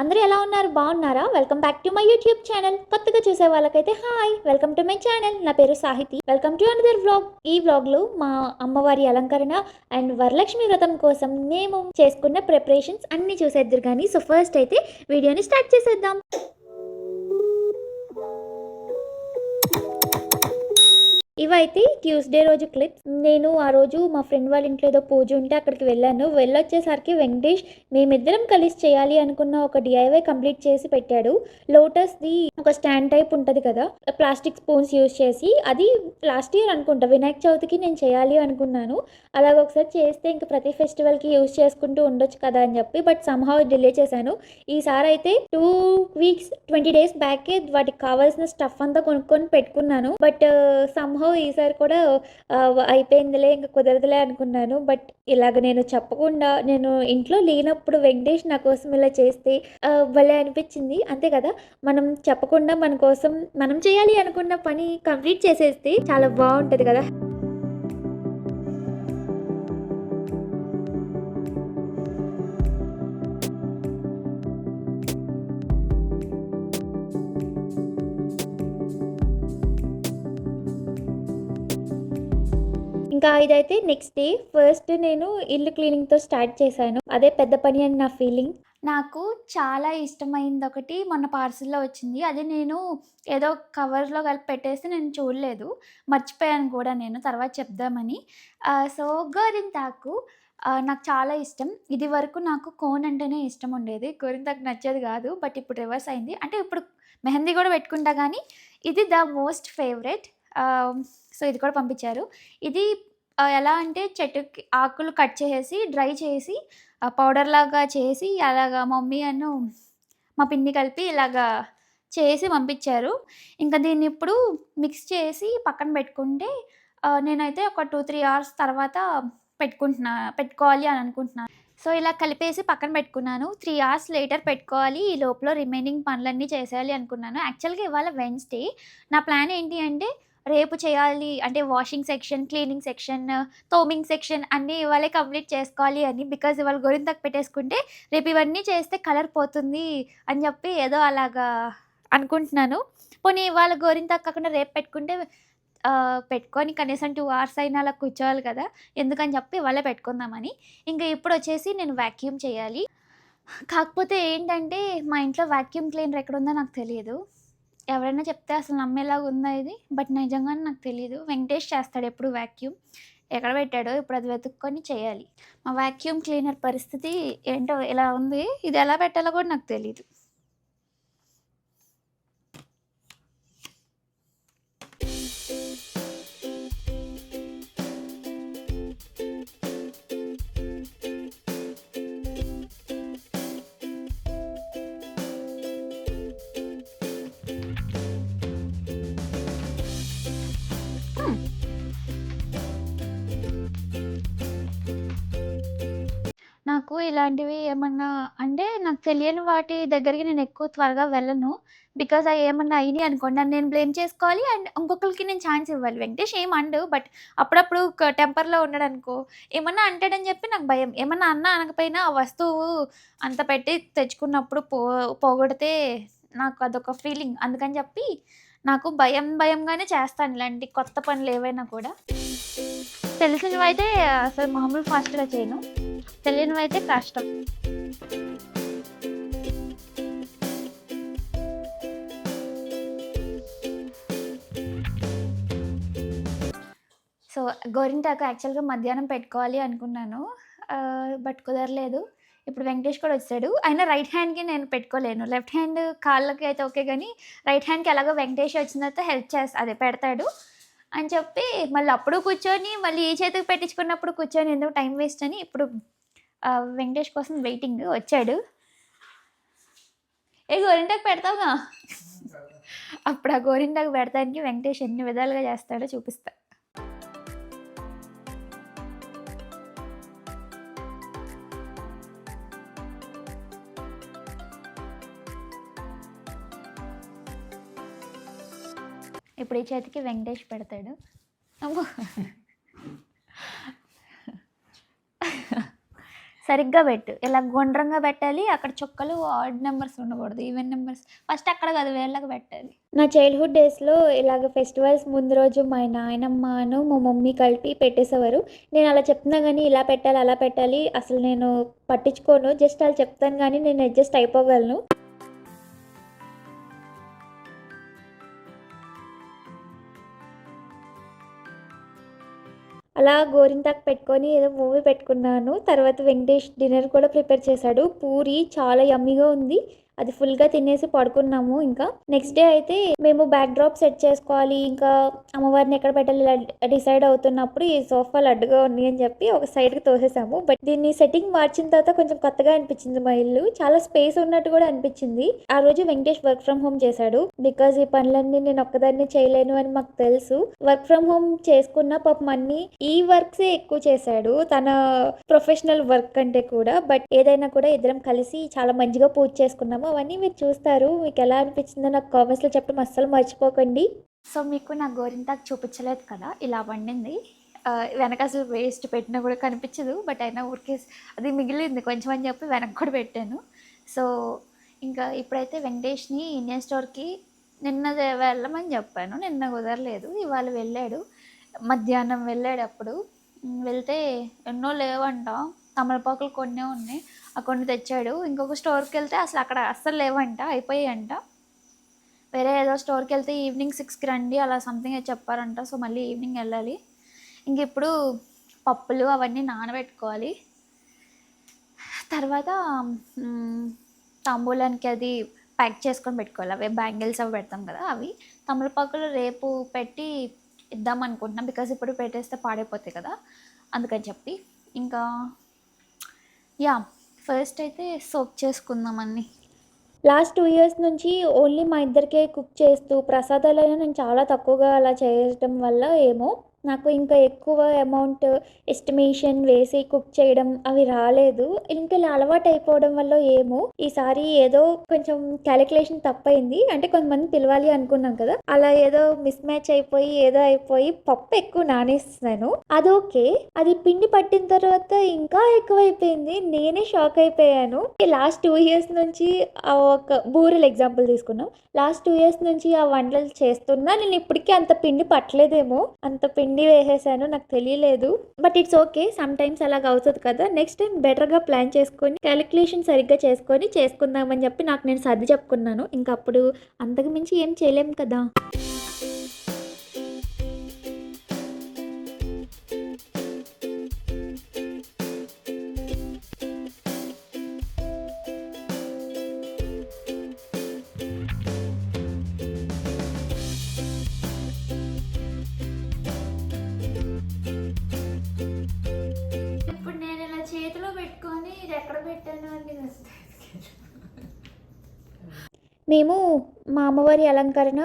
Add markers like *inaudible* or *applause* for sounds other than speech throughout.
అందరూ ఎలా ఉన్నారు? బాగున్నారా? Welcome back to my YouTube channel కొత్తగా చూసే వాళ్ళకైతే hi welcome to my channel నా పేరు Sahithi. Welcome to another vlog ఈ వ్లాగ్లో మా అమ్మవారి అలంకరణ అండ్ వరలక్ష్మి వ్రతం కోసం మేము చేసుకున్న ప్రిపరేషన్స్ అన్నీ చూసేద్దరు కానీ సో ఫస్ట్ అయితే వీడియోని స్టార్ట్ చేసేద్దాం. ఇవైతే ట్యూస్డే రోజు క్లిప్స్ నేను ఆ రోజు మా ఫ్రెండ్ వాళ్ళ ఇంట్లో ఏదో పూజ ఉంటే అక్కడికి వెళ్ళాను. వెళ్ళొచ్చేసరికి వెంకటేష్ మేమిద్దరం కలిసి చేయాలి అనుకున్న ఒక డిఐవై కంప్లీట్ చేసి పెట్టాడు. లోటస్ది ఒక స్టాండ్ టైప్ ఉంటుంది కదా ప్లాస్టిక్ స్పూన్స్ యూస్ చేసి అది లాస్ట్ ఇయర్ అనుకుంటా వినాయక చవితికి నేను చేయాలి అనుకున్నాను. అలాగ ఒకసారి చేస్తే ఇంక ప్రతి ఫెస్టివల్కి యూస్ చేసుకుంటూ ఉండొచ్చు కదా అని చెప్పి బట్ సంహౌ డిలే చేశాను. ఈసారి అయితే టూ వీక్స్ ట్వంటీ డేస్ బ్యాకే వాటికి కావాల్సిన స్టఫ్ అంతా కొనుక్కొని పెట్టుకున్నాను. బట్ సంహౌ ఈసారి కూడా అయిపోయిందిలే ఇంకా కుదరదులే అనుకున్నాను. బట్ ఇలాగ నేను చెప్పకుండా నేను ఇంట్లో లేనప్పుడు వెంకటేష్ నా కోసం ఇలా చేస్తే భలే అనిపించింది. అంతే కదా? మనం చెప్పకుండా మన కోసం మనం చేయాలి అనుకున్న పని కంప్లీట్ చేసేస్తే చాలా బాగుంటుంది కదా? ఇంకా ఇదైతే నెక్స్ట్ డే ఫస్ట్ నేను ఇల్లు క్లీనింగ్తో స్టార్ట్ చేశాను. అదే పెద్ద పని అని నా ఫీలింగ్ నాకు చాలా ఇష్టమైంది ఒకటి మొన్న పార్సిల్లో వచ్చింది. అది నేను ఏదో కవర్లో కలిపి పెట్టేసి నేను చూడలేదు. మర్చిపోయాను కూడా నేను తర్వాత చెప్దామని. సో గోరింతాకు తాకు నాకు చాలా ఇష్టం. ఇది వరకు నాకు కోన్ అంటేనే ఇష్టం ఉండేది. గోరింతాకు నచ్చేది కాదు బట్ ఇప్పుడు రివర్స్ అయింది. అంటే ఇప్పుడు మెహందీ కూడా పెట్టుకుంటా కానీ ఇది ద మోస్ట్ ఫేవరెట్ సో ఇది కూడా పంపించారు. ఇది ఎలా అంటే చెట్టుకి ఆకులు కట్ చేసేసి డ్రై చేసి పౌడర్ లాగా చేసి అలాగా మమ్మీ అను మా పిన్ని కలిపి ఇలాగా చేసి పంపించారు. ఇంకా దీన్ని ఇప్పుడు మిక్స్ చేసి పక్కన పెట్టుకుంటే నేనైతే ఒక టూ త్రీ అవర్స్ తర్వాత పెట్టుకుంటున్నా పెట్టుకోవాలి అని అనుకుంటున్నాను సో ఇలా కలిపేసి పక్కన పెట్టుకున్నాను. త్రీ అవర్స్ లేటర్ పెట్టుకోవాలి. ఈ లోపల రిమైనింగ్ పనులన్నీ చేసేయాలి అనుకున్నాను. యాక్చువల్గా ఇవాళ వెన్స్డే నా ప్లాన్ ఏంటి అంటే రేపు చేయాలి అంటే వాషింగ్ సెక్షన్ క్లీనింగ్ సెక్షన్ తోమింగ్ సెక్షన్ అన్నీ ఇవాళే కంప్లీట్ చేసుకోవాలి అని బికాజ్ ఇవాళ గొరింతకు పెట్టేసుకుంటే రేపు ఇవన్నీ చేస్తే కలర్ పోతుంది అని చెప్పి ఏదో అలాగా అనుకుంటున్నాను. పోనీ ఇవాళ గోరింతకు కాకుండా రేపు పెట్టుకుంటే పెట్టుకొని కనీసం టూ అవర్స్ అయినా అలా కూర్చోవాలి కదా ఎందుకని చెప్పి ఇవాళే పెట్టుకుందామని. ఇంకా ఇప్పుడు వచ్చేసి నేను వ్యాక్యూమ్ చేయాలి. కాకపోతే ఏంటంటే మా ఇంట్లో వ్యాక్యూమ్ క్లీనర్ ఎక్కడ ఉందో నాకు తెలియదు. ఎవరైనా చెప్తే అసలు నమ్మేలాగా ఉందా ఇది? బట్ నిజంగానే నాకు తెలియదు వెంకటేష్ చేస్తాడు ఎప్పుడు వ్యాక్యూమ్ ఎక్కడ పెట్టాడో ఇప్పుడు అది వెతుక్కొని చేయాలి. మా వ్యాక్యూమ్ క్లీనర్ పరిస్థితి ఏంటో ఇలా ఉంది? ఇది ఎలా పెట్టాలో కూడా నాకు తెలియదు ఇలాంటివి ఏమన్నా అంటే నాకు తెలియని వాటి దగ్గరికి నేను ఎక్కువ త్వరగా వెళ్ళను. బికాజ్ అవి ఏమన్నా అయినాయి అనుకోండి నన్ను నేను బ్లేమ్ చేసుకోవాలి అండ్ ఇంకొకరికి నేను ఛాన్స్ ఇవ్వాలి. వెంకటేష్ ఏం అండు? బట్ అప్పుడప్పుడు టెంపర్లో ఉన్నాడు అనుకో ఏమన్నా అంటాడని చెప్పి నాకు భయం. ఏమన్నా అన్నా అనకపోయినా ఆ వస్తువు అంత పెట్టి తెచ్చుకున్నప్పుడు పో పోగొడితే నాకు అదొక ఫీలింగ్ అందుకని చెప్పి నాకు భయం భయంగానే చేస్తాను ఇలాంటి కొత్త పనులు ఏవైనా కూడా. తెలిసినవి అయితే అసలు మామూలు ఫాస్ట్గా చేయను. తెలియనివైతే కష్టం. సో గోరింటాకు యాక్చువల్గా మధ్యాహ్నం పెట్టుకోవాలి అనుకున్నాను. బట్ కుదరలేదు. ఇప్పుడు వెంకటేష్ కూడా వచ్చాడు. అయినా రైట్ హ్యాండ్కి నేను పెట్టుకోలేను. లెఫ్ట్ హ్యాండ్ కాళ్ళకి అయితే ఓకే కానీ రైట్ హ్యాండ్కి ఎలాగో వెంకటేష్ వచ్చిన తర్వాత హెల్ప్ చేస్తా అదే పెడతాడు అని చెప్పి మళ్ళీ అప్పుడు కూర్చొని మళ్ళీ ఈ చేతికి పెట్టించుకున్నప్పుడు కూర్చొని ఎందుకు టైం వేస్ట్ అని ఇప్పుడు వెంకటేష్ కోసం వెయిటింగ్ వచ్చాడు. ఏ గోరింటాకు పెడతావుగా? అప్పుడు ఆ గోరింటాకు పెడతానికి వెంకటేష్ ఎన్ని విధాలుగా చేస్తాడో చూపిస్తా. ఇప్పుడు ఈ చేతికి వెంకటేష్ పెడతాడు అమ్మో సో సరిగ్గా పెట్టు. ఇలా గుండ్రంగా పెట్టాలి అక్కడ చుక్కలు ఆడ్ నెంబర్స్ ఉండకూడదు ఈవెన్ నెంబర్స్ ఫస్ట్ అక్కడ కదా వేళ్ళకి పెట్టాలి. నా చైల్డ్హుడ్ డేస్లో ఇలాగ ఫెస్టివల్స్ ముందు రోజు మా నాయనమ్మను మా మమ్మీ కలిపి పెట్టేసేవారు. నేను అలా చెప్తున్నా కానీ ఇలా పెట్టాలి అలా పెట్టాలి అసలు నేను పట్టించుకోను. జస్ట్ అలా చెప్తాను కానీ నేను అడ్జస్ట్ అయిపోగలను. అలా గోరింతాకు పెట్టుకొని ఏదో మూవీ పెట్టుకున్నాను. తర్వాత వెంకటేష్ డిన్నర్ కూడా ప్రిపేర్ చేశాడు. పూరి చాలా యమ్మీగా ఉంది. అది ఫుల్గా తినేసి పడుకున్నాము ఇంకా. నెక్స్ట్ డే అయితే మేము బ్యాక్ డ్రాప్ సెట్ చేసుకోవాలి ఇంకా అమ్మవారిని ఎక్కడ పెట్టాలి ఇలా డిసైడ్ అవుతున్నప్పుడు ఈ సోఫా లడ్డుగా ఉంది అని చెప్పి ఒక సైడ్కి తోసేసాము. బట్ దీన్ని సెట్టింగ్ మార్చిన తర్వాత కొంచెం కొత్తగా అనిపించింది మా ఇల్లు. చాలా స్పేస్ ఉన్నట్టు కూడా అనిపించింది. ఆ రోజు వెంకటేష్ వర్క్ ఫ్రమ్ హోమ్ చేశాడు. బికాజ్ ఈ పనులన్నీ నేను ఒక్కదాన్ని చేయలేను అని మాకు తెలుసు. వర్క్ ఫ్రమ్ హోమ్ చేసుకున్న పాపం అన్ని ఈ వర్క్సే ఎక్కువ చేశాడు. తన ప్రొఫెషనల్ వర్క్ కంటే కూడా. బట్ ఏదైనా కూడా ఇద్దరం కలిసి చాలా మంచిగా పూజ చేసుకున్నాం. చేస్తాము అవన్నీ మీరు చూస్తారు. మీకు ఎలా అనిపించిందో నాకు కామెంట్స్లో చెప్పడం అస్సలు మర్చిపోకండి. సో మీకు నా గోరింతాకు చూపించలేదు కదా? ఇలా వండింది. వెనక అసలు వేస్ట్ పెట్టినా కూడా కనిపించదు. బట్ అయినా ఊరికే అది మిగిలింది. కొంచెం అని చెప్పి వెనక కూడా పెట్టాను. సో ఇంకా ఇప్పుడైతే వెంకటేష్ని ఇండియన్ స్టోర్కి నిన్న వెళ్ళమని చెప్పాను. నిన్న కుదరలేదు. ఇవాళ వెళ్ళాడు. మధ్యాహ్నం వెళ్ళాడు అప్పుడు. వెళ్తే ఎన్నో లేవంట. తమలపాకులు కొన్నే ఉన్నాయి. కొన్ని తెచ్చాడు. ఇంకొక స్టోర్కి వెళ్తే అసలు అక్కడ అస్సలు లేవంట అయిపోయాయంట. వేరే ఏదో స్టోర్కి వెళ్తే ఈవినింగ్ సిక్స్కి రండి అలా సంథింగ్ చెప్పారంట. సో మళ్ళీ ఈవినింగ్ వెళ్ళాలి. ఇంక ఇప్పుడు పప్పులు అవన్నీ నానబెట్టుకోవాలి. తర్వాత తాంబూలానికి అది ప్యాక్ చేసుకొని పెట్టుకోవాలి. అవి బ్యాంగిల్స్ అవి పెడతాం కదా అవి. తమలపాకులు రేపు పెట్టి ఇద్దాం అనుకుంటున్నాం. బికాస్ ఇప్పుడు పెట్టేస్తే పాడైపోతాయి కదా అందుకని చెప్పి. ఇంకా యా. ఫస్ట్ అయితే సోప్ చేసుకుందామని లాస్ట్ టూ ఇయర్స్ నుంచి ఓన్లీ మా ఇద్దరికే కుక్ చేస్తూ ప్రసాదాలైనా నేను చాలా తక్కువగా అలా చేయడం వల్ల ఏమో నాకు ఇంకా ఎక్కువ అమౌంట్ ఎస్టిమేషన్ వేసి కుక్ చేయడం అవి రాలేదు. ఇంకా ఇలా అలవాటు అయిపోవడం వల్ల ఏమో ఈసారి ఏదో కొంచెం క్యాలిక్యులేషన్ తప్పైంది. అంటే కొంతమంది పిలవాలి అనుకున్నాం కదా అలా ఏదో మిస్ మ్యాచ్ అయిపోయి ఏదో అయిపోయి పప్పు ఎక్కువ నానేస్తున్నాను. అదోకే అది పిండి పట్టిన తర్వాత ఇంకా ఎక్కువైపోయింది. నేనే షాక్ అయిపోయాను. లాస్ట్ టూ ఇయర్స్ నుంచి ఆ ఒక బూరెలు ఎగ్జాంపుల్ తీసుకున్నాం లాస్ట్ టూ ఇయర్స్ నుంచి ఆ వంటలు చేస్తున్నా. నేను ఇప్పటికీ అంత పిండి పట్టలేదేమో. అంత పిండి వేసేసాను నాకు తెలియలేదు. But it's okay sometimes అలాగ అవుతుంది కదా. నెక్స్ట్ టైం బెటర్గా ప్లాన్ చేసుకొని క్యాలిక్యులేషన్ సరిగ్గా చేసుకొని చేసుకుందామని చెప్పి నాకు నేను సర్ది చెప్పుకున్నాను. ఇంకప్పుడు అంతకు మించి ఏం చేయలేం కదా. మేము మా అమ్మవారి అలంకరణ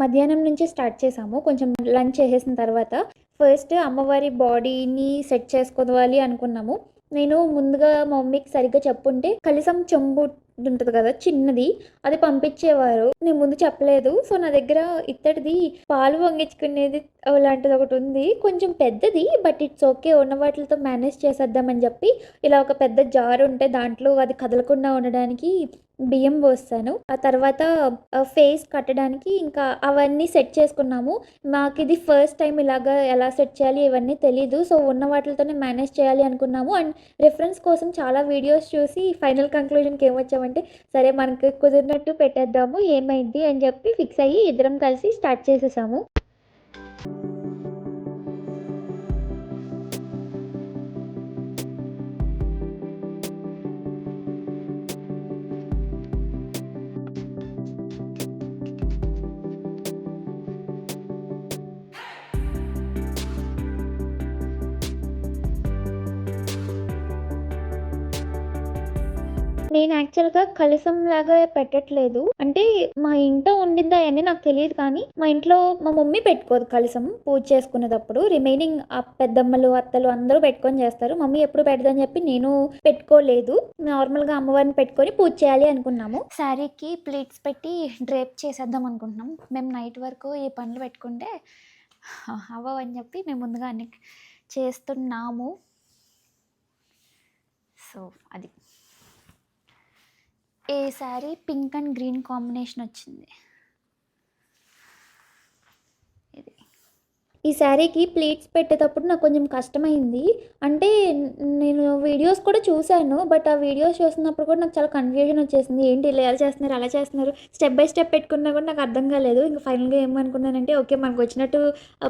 మధ్యాహ్నం నుంచి స్టార్ట్ చేసాము కొంచెం లంచ్ చేసేసిన తర్వాత ఫస్ట్ అమ్మవారి బాడీని సెట్ చేసుకోవాలి అనుకున్నాము. నేను ముందుగా మా మమ్మీకి సరిగ్గా చెప్పుంటే కలిసం చెంబు ఉంటుంది కదా చిన్నది అది పంపించేవారు. నేను ముందు చెప్పలేదు. సో నా దగ్గర ఇత్తడిది పాలు వంగించుకునేది అలాంటిది ఒకటి ఉంది. కొంచెం పెద్దది బట్ ఇట్స్ ఓకే. ఉన్న వాటితో మేనేజ్ చేసేద్దామని చెప్పి ఇలా ఒక పెద్ద జార్ ఉంటే దాంట్లో అది కదలకుండా ఉండడానికి బియ్యం పోస్తాను. ఆ తర్వాత ఫేస్ కట్టడానికి ఇంకా అవన్నీ సెట్ చేసుకున్నాము. మాకు ఇది ఫస్ట్ టైం ఇలాగా ఎలా సెట్ చేయాలి ఇవన్నీ తెలీదు. సో ఉన్న వాటితోనే మేనేజ్ చేయాలి అనుకున్నాము. అండ్ రిఫరెన్స్ కోసం చాలా వీడియోస్ చూసి ఫైనల్ కంక్లూజన్కి ఏమొచ్చామంటే సరే మనకి కుదిరినట్టు పెట్టేద్దాము ఏమైంది? అని చెప్పి ఫిక్స్ అయ్యి ఇద్దరం కలిసి స్టార్ట్ చేసేసాము. నేను యాక్చువల్గా కలసం లాగా పెట్టట్లేదు. అంటే మా ఇంట్లో ఉండిందా అని నాకు తెలియదు కానీ మా ఇంట్లో మా మమ్మీ పెట్టుకోదు కలసం పూజ చేసుకునేటప్పుడు. రిమైనింగ్ ఆ పెద్దమ్మలు అత్తలు అందరూ పెట్టుకొని చేస్తారు. మమ్మీ ఎప్పుడు పెడదని చెప్పి నేను పెట్టుకోలేదు. నార్మల్గా అమ్మవారిని పెట్టుకొని పూజ చేయాలి అనుకున్నాము. శారీకి ప్లేట్స్ పెట్టి డ్రేప్ చేసేద్దాం అనుకుంటున్నాం. మేము నైట్ వరకు ఈ పనులు పెట్టుకుంటే అవ్వవని చెప్పి మేము ముందుగా అన్ని చేస్తున్నాము. సో అది. ఏ saree pink and green combination వచ్చింది? ఈ శారీకి ప్లీట్స్ పెట్టేటప్పుడు నాకు కొంచెం కష్టమైంది. అంటే నేను వీడియోస్ కూడా చూశాను బట్ ఆ వీడియోస్ చూస్తున్నప్పుడు కూడా నాకు చాలా కన్ఫ్యూజన్ వచ్చేసింది. ఏంటి ఇలా ఎలా చేస్తున్నారు అలా చేస్తున్నారు? స్టెప్ బై స్టెప్ పెట్టుకున్నా కూడా నాకు అర్థం కాలేదు. ఇంకా ఫైనల్గా ఏమనుకున్నానంటే ఓకే మనకు వచ్చినట్టు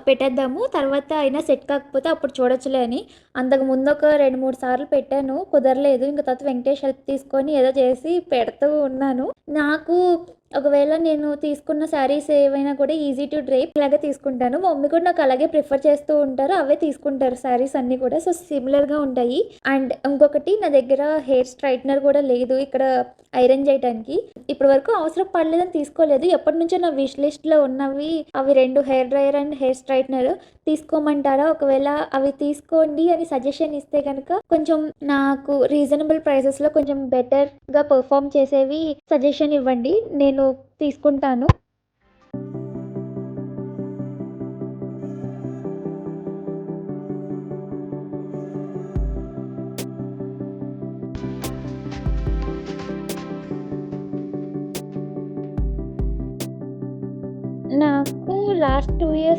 పెట్టేద్దాము. తర్వాత అయినా సెట్ కాకపోతే అప్పుడు చూడొచ్చులే అని. అంతకు ముందు ఒక రెండు మూడు సార్లు పెట్టాను. కుదరలేదు. ఇంకా తర్వాత వెంకటేష్ హెల్ప్ తీసుకొని ఏదో చేసి పెడుతూ ఉన్నాను. నాకు ఒకవేళ నేను తీసుకున్న శారీస్ ఏవైనా కూడా ఈజీ టు డ్రైప్ ఇలాగే తీసుకుంటాను. మా మమ్మీ కూడా నాకు అలాగే ప్రిఫర్ చేస్తూ ఉంటారు. అవే తీసుకుంటారు శారీస్ అన్నీ కూడా. సో సిమిలర్గా ఉంటాయి. అండ్ ఇంకొకటి నా దగ్గర హెయిర్ స్ట్రైట్నర్ కూడా లేదు. ఇక్కడ ఐరన్ చేయడానికి ఇప్పటి వరకు అవసరం పడలేదని తీసుకోలేదు. ఎప్పటి నుంచో నా విష్ లిస్ట్లో ఉన్నవి అవి రెండు hair dryer and hair straightener తీసుకోమంటారా? ఒకవేళ అవి తీసుకోండి అని సజెషన్ ఇస్తే కనుక కొంచెం నాకు రీజనబుల్ ప్రైసెస్లో కొంచెం బెటర్గా పర్ఫామ్ చేసేవి సజెషన్ ఇవ్వండి. నేను తీసుకుంటాను.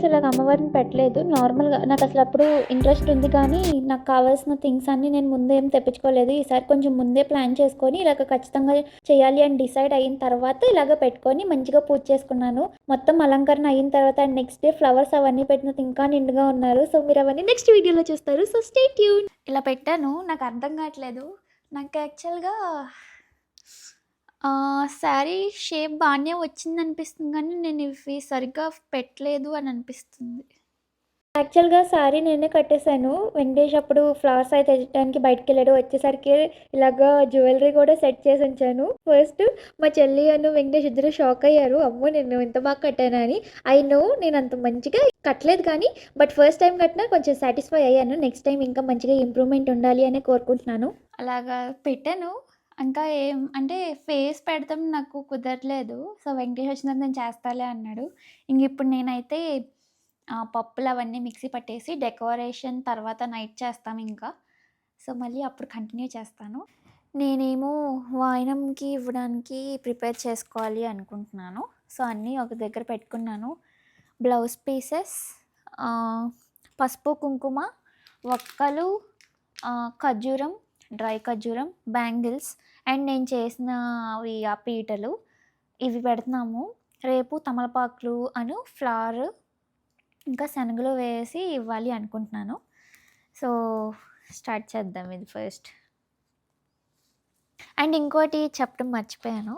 టూ ఇలాగ అమ్మవారిని పెట్టలేదు. నార్మల్గా నాకు అసలు అప్పుడు ఇంట్రెస్ట్ ఉంది కానీ నాకు కావాల్సిన థింగ్స్ అన్నీ నేను ముందే ఏం తెప్పించుకోలేదు. ఈసారి కొంచెం ముందే ప్లాన్ చేసుకొని ఇలాగ ఖచ్చితంగా చేయాలి అని డిసైడ్ అయిన తర్వాత ఇలాగ పెట్టుకొని మంచిగా పూజ చేసుకున్నాను. మొత్తం అలంకరణ అయిన తర్వాత అండ్ నెక్స్ట్ డే ఫ్లవర్స్ అవన్నీ పెట్టిన ఇంకా నిండుగా ఉన్నారు. సో మీరు అవన్నీ నెక్స్ట్ వీడియోలో చూస్తారు. సో స్టే ట్యూన్ ఇలా పెట్టాను. నాకు అర్థం కావట్లేదు. నాకు యాక్చువల్గా శారీ షేప్ బాగానే వచ్చింది అనిపిస్తుంది కానీ నేను ఇవి సరిగ్గా పెట్టలేదు అని అనిపిస్తుంది. యాక్చువల్గా సారీ నేనే కట్టేశాను. వెంకటేష్ అప్పుడు ఫ్లవర్స్ అయితే తెచ్చడానికి బయటకు వెళ్ళాడు. వచ్చేసరికి ఇలాగా జ్యువెలరీ కూడా సెట్ చేసి ఉంచాను. ఫస్ట్ మా చెల్లి అను వెంకటేష్ ఇద్దరు షాక్ అయ్యారు. అమ్మో నేను ఇంత బాగా కట్టాను అని. ఐ నో నేను అంత మంచిగా కట్టలేదు కానీ బట్ ఫస్ట్ టైం కట్టినా కొంచెం సాటిస్ఫై అయ్యాను. నెక్స్ట్ టైం ఇంకా మంచిగా ఇంప్రూవ్మెంట్ ఉండాలి అని కోరుకుంటున్నాను. అలాగా పెట్టాను. ఇంకా ఏం అంటే ఫేస్ పెడతాం నాకు కుదరలేదు. సో వెంకటేష్ వచ్చినాక నేను చేస్తాలే అన్నాడు. ఇంక ఇప్పుడు నేనైతే పప్పులు అవన్నీ మిక్సీ పట్టేసి డెకరేషన్ తర్వాత నైట్ చేస్తాం ఇంకా. సో మళ్ళీ అప్పుడు కంటిన్యూ చేస్తాను. నేనేమో వాయినంకి ఇవ్వడానికి ప్రిపేర్ చేసుకోవాలి అనుకుంటున్నాను. సో అన్నీ ఒక దగ్గర పెట్టుకున్నాను. బ్లౌజ్ పీసెస్ పసుపు కుంకుమ ఒక్కలు ఖర్జూరం డ్రై ఖర్జూరం బ్యాంగిల్స్ అండ్ నేను చేసిన అవి ఆ పీటలు ఇవి పెడుతున్నాము. రేపు తమలపాకులు అను ఫ్లవర్ ఇంకా శనగలు వేసి ఇవ్వాలి అనుకుంటున్నాను. సో స్టార్ట్ చేద్దాం ఇది ఫస్ట్. అండ్ ఇంకోటి చెప్పడం మర్చిపోయాను.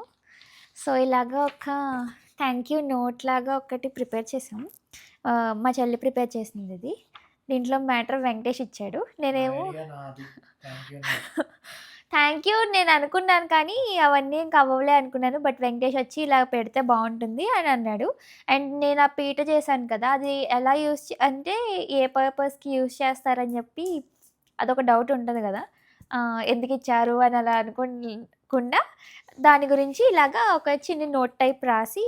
సో ఇలాగ ఒక థ్యాంక్ యూ నోట్ లాగా ఒకటి ప్రిపేర్ చేసాం. మా చెల్లి ప్రిపేర్ చేసింది ఇది. దీంట్లో మ్యాటర్ వెంకటేష్ ఇచ్చాడు. నేనేమో థ్యాంక్ *laughs* యూ నేను అనుకున్నాను కానీ అవన్నీ ఇంకా అవ్వలే అనుకున్నాను. బట్ వెంకటేష్ వచ్చి ఇలా పెడితే బాగుంటుంది అని అన్నాడు. అండ్ నేను ఆ పీట చేశాను కదా అది ఎలా యూస్ అంటే ఏ పర్పస్కి యూస్ చేస్తారని చెప్పి అదొక డౌట్ ఉంటుంది కదా. ఎందుకు ఇచ్చారు అని అలా అనుకోకుండా దాని గురించి ఇలాగా ఒక చిన్న నోట్ టైప్ రాసి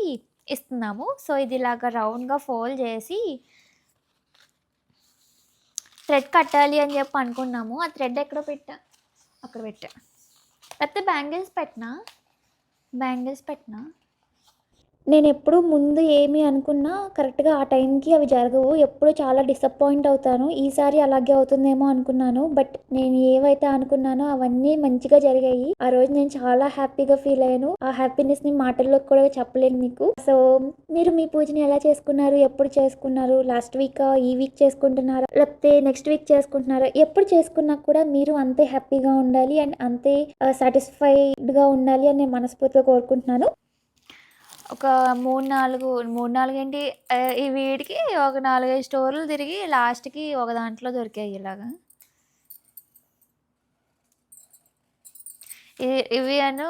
ఇస్తున్నాము. సో ఇది ఇలాగా రౌండ్గా ఫోల్డ్ చేసి థ్రెడ్ కట్టాలి అని చెప్పి అనుకున్నాము. ఆ థ్రెడ్ ఎక్కడో పెట్టా? అక్కడ పెట్టా. పెద్ద బ్యాంగిల్స్ పెట్టినా? బ్యాంగిల్స్ పెట్టినా? నేను ఎప్పుడు ముందు ఏమి అనుకున్నా కరెక్ట్గా ఆ టైంకి అవి జరగవు. ఎప్పుడు చాలా డిసప్పాయింట్ అవుతాను. ఈసారి అలాగే అవుతుందేమో అనుకున్నాను. బట్ నేను ఏవైతే అనుకున్నానో అవన్నీ మంచిగా జరిగాయి. ఆ రోజు నేను చాలా హ్యాపీగా ఫీల్ అయ్యాను. ఆ హ్యాపీనెస్ని మాటల్లో కూడా చెప్పలేను మీకు. సో మీరు మీ పూజని ఎలా చేసుకున్నారు? ఎప్పుడు చేసుకున్నారు? Last week? ఈ వీక్ చేసుకుంటున్నారా? లేకపోతే నెక్స్ట్ వీక్ చేసుకుంటున్నారా? ఎప్పుడు చేసుకున్నా కూడా మీరు అంతే హ్యాపీగా ఉండాలి అండ్ అంతే సాటిస్ఫైడ్గా ఉండాలి అని నేను మనస్ఫూర్తిగా కోరుకుంటున్నాను. ఒక మూడు నాలుగు మూడు నాలుగు ఏంటి ఈ వీడికి ఒక నాలుగైదు స్టోర్లు తిరిగి లాస్ట్కి ఒక దాంట్లో దొరికాయి ఇలాగా. ఇవి ఇవి అను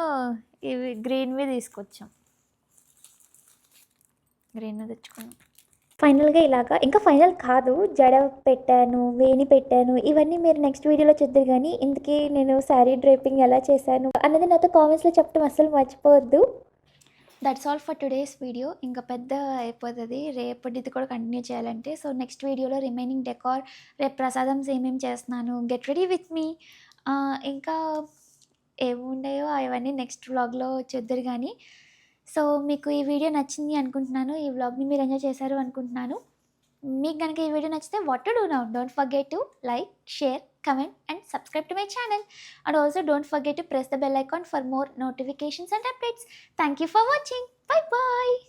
ఇవి గ్రీన్వి తీసుకొచ్చాం. గ్రీన్ తెచ్చుకున్నాం. ఫైనల్గా ఇలాగా ఇంకా ఫైనల్ కాదు జడ పెట్టాను వేణి పెట్టాను ఇవన్నీ మీరు నెక్స్ట్ వీడియోలో చూద్దరు కానీ ఇందుకే నేను శారీ డ్రైపింగ్ ఎలా చేశాను అన్నది నాతో కామెంట్స్లో చెప్పడం అస్సలు మర్చిపోవద్దు. That's all for today's video ఇంకా పెద్ద అయిపోతుంది. రేపటిది కూడా కంటిన్యూ చేయాలంటే. సో నెక్స్ట్ వీడియోలో రిమైనింగ్ డెకార్ రేపు ప్రసాదం ఏమేమి చేస్తున్నాను గెట్ రెడీ విత్ మీ ఇంకా ఏముండాయో అవన్నీ నెక్స్ట్ వ్లాగ్లో చూద్దరు కానీ సో మీకు ఈ వీడియో నచ్చింది అనుకుంటున్నాను. ఈ వ్లాగ్ని మీరు ఎంజాయ్ చేశారు అనుకుంటున్నాను. మీకు కనుక ఈ వీడియో నచ్చితే what to do now don't forget to like share comment and subscribe to my channel. And also don't forget to press the bell icon for more notifications and updates. Thank you for watching. Bye bye.